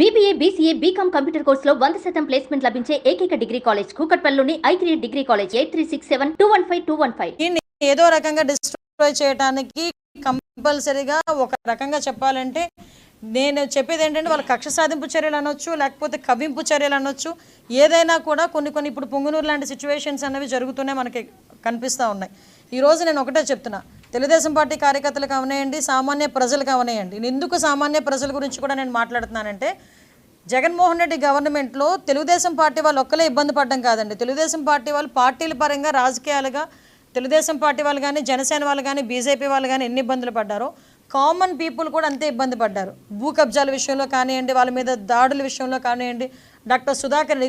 BBA BCA BCom computer కోర్సులో వంద శాతం ప్లేస్మెంట్ లభించే ఏకైక degree college కూకట్పల్లిలోని I three degree college eight three six seven two one five two one five ఏదో రకంగా డిస్ట్రాయ్ చేయడానికి కంపల్సరీగా ఒక రకంగా చెప్పాలంటే నేను చెప్పేది ఏంటంటే వాళ్ళ కక్ష సాధింపు చర్యలు అనొచ్చు లేకపోతే కవ్వింపు చర్యలు అనొచ్చు. ఏదైనా కూడా కొన్ని కొన్ని ఇప్పుడు పొంగునూరు లాంటి సిచ్యువేషన్స్ అనేవి జరుగుతూనే మనకి కనిపిస్తూ ఉన్నాయి. ఈరోజు నేను ఒకటే చెప్తున్నా. తెలుగుదేశం పార్టీ కార్యకర్తలకు అవనేయండి సామాన్య ప్రజలకు అవనేయండి. నేను ఎందుకు సామాన్య ప్రజల గురించి కూడా నేను మాట్లాడుతున్నానంటే జగన్మోహన్ రెడ్డి గవర్నమెంట్లో తెలుగుదేశం పార్టీ వాళ్ళు ఒక్కలే ఇబ్బంది పడడం కాదండి. తెలుగుదేశం పార్టీ వాళ్ళు పార్టీల పరంగా రాజకీయాలుగా తెలుగుదేశం పార్టీ వాళ్ళు కానీ జనసేన వాళ్ళు కానీ బీజేపీ వాళ్ళు కానీ ఎన్ని ఇబ్బందులు పడ్డారో కామన్ పీపుల్ కూడా అంతే ఇబ్బంది పడ్డారు. భూ కబ్జాల విషయంలో కానివ్వండి వాళ్ళ మీద దాడుల విషయంలో కానివ్వండి డాక్టర్ సుధాకర్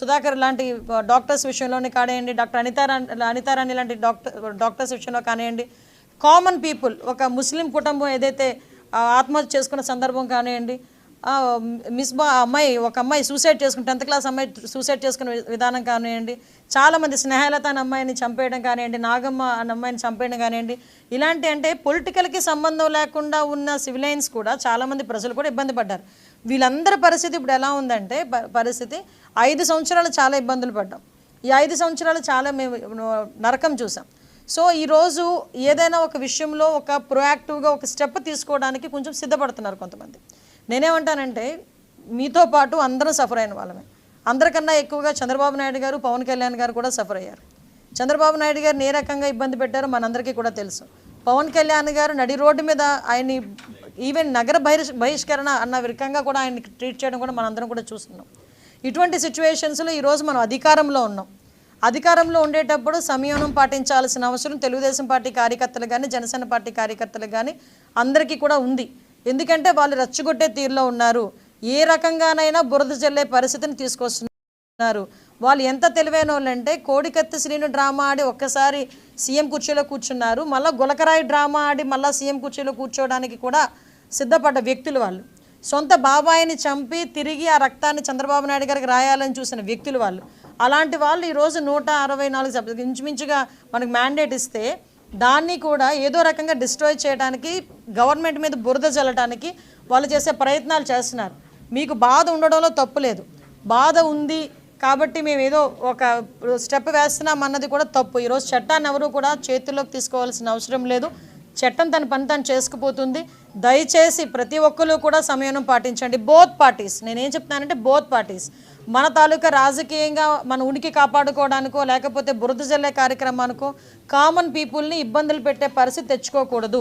సుధాకర్ లాంటి డాక్టర్స్ విషయంలోనే కానివ్వండి డాక్టర్ అనితారాణి అనితారాణి లాంటి డాక్టర్ డాక్టర్స్ విషయంలో కానివ్వండి కామన్ పీపుల్ ఒక ముస్లిం కుటుంబం ఏదైతే ఆత్మహత్య చేసుకున్న సందర్భం కానివ్వండి మిస్ మిస్బా అమ్మాయి ఒక అమ్మాయి సూసైడ్ చేసుకుని టెన్త్ క్లాస్ అమ్మాయి సూసైడ్ చేసుకునే విధానం కానివ్వండి చాలామంది స్నేహలత అనే అమ్మాయిని చంపేయడం కానివ్వండి నాగమ్మ అనే అమ్మాయిని చంపేయడం కానివ్వండి ఇలాంటి అంటే పొలిటికల్కి సంబంధం లేకుండా ఉన్న సివిలైన్స్ కూడా చాలామంది ప్రజలు కూడా ఇబ్బంది పడ్డారు. వీళ్ళందరి పరిస్థితి ఇప్పుడు ఎలా ఉందంటే పరిస్థితి ఐదు సంవత్సరాలు చాలా ఇబ్బందులు పడ్డాం. ఈ ఐదు సంవత్సరాలు చాలా మేము నరకం చూసాం. సో ఈరోజు ఏదైనా ఒక విషయంలో ఒక ప్రొయాక్టివ్గా ఒక స్టెప్ తీసుకోవడానికి కొంచెం సిద్ధపడుతున్నారు కొంతమంది. నేనేమంటానంటే మీతో పాటు అందరం సఫర్ అయిన వాళ్ళమే. అందరికన్నా ఎక్కువగా చంద్రబాబు నాయుడు గారు పవన్ కళ్యాణ్ గారు కూడా సఫర్ అయ్యారు. చంద్రబాబు నాయుడు గారు ఏ రకంగా ఇబ్బంది పెట్టారో మనందరికీ కూడా తెలుసు. పవన్ కళ్యాణ్ గారు నడి రోడ్డు మీద ఆయన్ని ఈవెన్ నగర బహిష్ బహిష్కరణ అన్న రకంగా కూడా ఆయన్ని ట్రీట్ చేయడం కూడా మనందరం కూడా చూస్తున్నాం. ఇటువంటి సిచ్యువేషన్స్లో ఈరోజు మనం అధికారంలో ఉన్నాం. అధికారంలో ఉండేటప్పుడు సంయమనం పాటించాల్సిన అవసరం తెలుగుదేశం పార్టీ కార్యకర్తలు కానీ జనసేన పార్టీ కార్యకర్తలు కానీ అందరికీ కూడా ఉంది. ఎందుకంటే వాళ్ళు రచ్చగొట్టే తీరులో ఉన్నారు. ఏ రకంగానైనా బురద జల్లే పరిస్థితిని తీసుకొస్తున్నారు. వాళ్ళు ఎంత తెలివైన వాళ్ళంటే కోడికత్తి శ్రీను డ్రామా ఆడి ఒక్కసారి సీఎం కుర్చీలో కూర్చున్నారు. మళ్ళీ గులకరాయి డ్రామా ఆడి మళ్ళీ సీఎం కుర్చీలో కూర్చోవడానికి కూడా సిద్ధపడ్డ వ్యక్తులు వాళ్ళు. సొంత బాబాయిని చంపి తిరిగి ఆ రక్తాన్ని చంద్రబాబు నాయుడు గారికి రాయాలని చూసిన వ్యక్తులు వాళ్ళు. అలాంటి వాళ్ళు ఈరోజు నూట అరవై నాలుగు సభ్యులు ఇంచుమించుగా మనకు మ్యాండేట్ ఇస్తే దాన్ని కూడా ఏదో రకంగా డిస్ట్రాయ్ చేయడానికి గవర్నమెంట్ మీద బురద చల్లడానికి వాళ్ళు చేసే ప్రయత్నాలు చేస్తున్నారు. మీకు బాధ ఉండడంలో తప్పు లేదు. బాధ ఉంది కాబట్టి మేము ఏదో ఒక స్టెప్ వేస్తున్నాం అన్నది కూడా తప్పు. ఈరోజు చట్టాన్ని ఎవరు కూడా చేతుల్లోకి తీసుకోవాల్సిన అవసరం లేదు. చట్టం తన పని తను చేసుకుపోతుంది. దయచేసి ప్రతి ఒక్కరు కూడా సమయం పాటించండి. బోత్ పార్టీస్ నేనేం చెప్తున్నానంటే బోత్ పార్టీస్ మన తాలూకా రాజకీయంగా మన ఉనికి కాపాడుకోవడానికో లేకపోతే బురద జల్లే కార్యక్రమానికో కామన్ పీపుల్ని ఇబ్బందులు పెట్టే పరిస్థితి తెచ్చుకోకూడదు.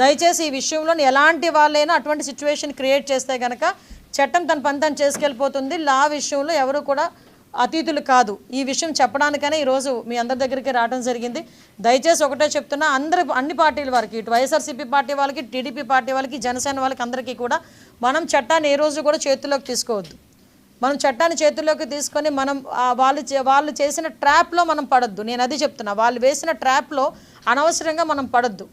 దయచేసి ఈ విషయంలో ఎలాంటి వాళ్ళైనా అటువంటి సిచ్యువేషన్ క్రియేట్ చేస్తే కనుక చట్టం తన పని తను చేసుకెళ్ళిపోతుంది. లా విషయంలో ఎవరు కూడా అతీతులు కాదు. ఈ విషయం చెప్పడానికనే ఈరోజు మీ అందరి దగ్గరికి రావడం జరిగింది. దయచేసి ఒకటే చెప్తున్నా అందరి అన్ని పార్టీల వారికి ఇటు వైఎస్ఆర్సీపీ పార్టీ వాళ్ళకి టీడీపీ పార్టీ వాళ్ళకి జనసేన వాళ్ళకి అందరికీ కూడా మనం చట్టాన్ని ఏ రోజు కూడా చేతుల్లోకి తీసుకోవద్దు. మనం చట్టాన్ని చేతుల్లోకి తీసుకొని మనం వాళ్ళు చే- వాళ్ళు చేసిన ట్రాప్లో మనం పడద్దు. నేను అది చెప్తున్నా. వాళ్ళు వేసిన ట్రాప్లో అనవసరంగా మనం పడద్దు.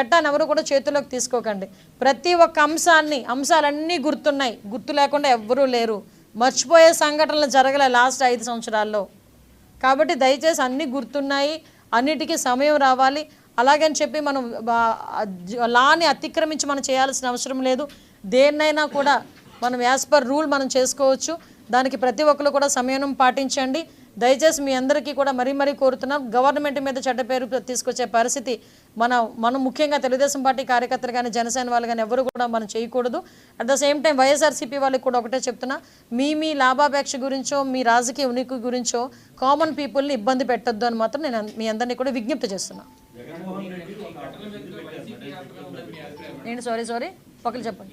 చట్టాన్ని ఎవరు కూడా చేతుల్లోకి తీసుకోకండి. ప్రతి ఒక్క అంశాన్ని అంశాలన్నీ గుర్తున్నాయి. గుర్తు లేకుండా ఎవ్వరూ లేరు. మర్చిపోయే సంఘటనలు జరగలే లాస్ట్ ఐదు సంవత్సరాల్లో. కాబట్టి దయచేసి అన్నీ గుర్తున్నాయి. అన్నిటికీ సమయం రావాలి. అలాగని చెప్పి మనం లాని అతిక్రమించి మనం చేయాల్సిన అవసరం లేదు. దేన్నైనా కూడా మనం యాజ్ పర్ రూల్ మనం చేసుకోవచ్చు. దానికి ప్రతి ఒక్కరు కూడా సమయం పాటించండి. దయచేసి మీ అందరికీ కూడా మరీ మరీ కోరుతున్నాం. గవర్నమెంట్ మీద చెడ్డ పేరు తీసుకొచ్చే పరిస్థితి మన మనం ముఖ్యంగా తెలుగుదేశం పార్టీ కార్యకర్తలు కానీ జనసేన వాళ్ళు కానీ ఎవరు కూడా మనం చేయకూడదు. At the same time YSRCP వాళ్ళకి కూడా ఒకటే చెప్తున్నా. మీ మీ లాభాపేక్ష గురించో మీ రాజకీయ ఉనికి గురించో కామన్ పీపుల్ని ఇబ్బంది పెట్టొద్దు అని మాత్రం నేను మీ అందరినీ కూడా విజ్ఞప్తి చేస్తున్నా. ఏంటి? సారీ సారీ ఒకరు చెప్పండి.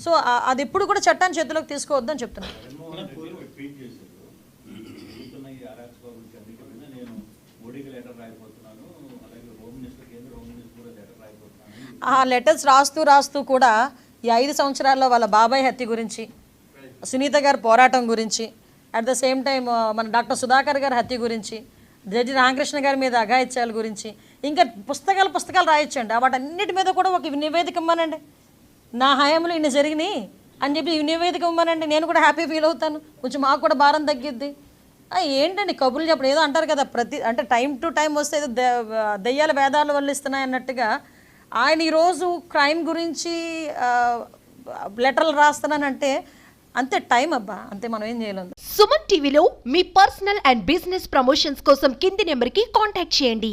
సో అది ఎప్పుడు కూడా చట్టాన్ని చేతిలోకి తీసుకోవద్దని చెప్తున్నాను ఆ లెటర్స్ రాస్తూ రాస్తూ కూడా ఈ ఐదు సంవత్సరాల్లో వాళ్ళ బాబాయ్ హత్య గురించి సునీత గారి పోరాటం గురించి అట్ ద సేమ్ టైం మన డాక్టర్ సుధాకర్ గారి హత్య గురించి జడ్జి రామకృష్ణ గారి మీద అఘాయిత్యాల గురించి ఇంకా పుస్తకాలు పుస్తకాలు రాయొచ్చండి. వాటన్నిటి మీద కూడా ఒక నివేదిక ఇవ్వమనండి నా హయాంలో ఇన్ని జరిగినాయి అని చెప్పి నివేదిక ఇవ్వమనండి. నేను కూడా హ్యాపీ ఫీల్ అవుతాను. కొంచెం మాకు కూడా భారం తగ్గిద్ది. ఏంటండి కబుర్లు చెప్పడం? ఏదో అంటారు కదా ప్రతి అంటే టైం టు టైం వస్తే ఏదో దెయ్యాల వేదాలు వల్లిస్తున్నాయి అన్నట్టుగా ఆయన ఈరోజు క్రైమ్ గురించి లెటర్లు రాస్తున్నానంటే అంతే టైం అబ్బా అంతే మనం ఏం చేయలేదు సుమన్ టీవీలో మీ పర్సనల్ అండ్ బిజినెస్ ప్రమోషన్స్ కోసం కింది నెంబర్కి కాంటాక్ట్ చేయండి.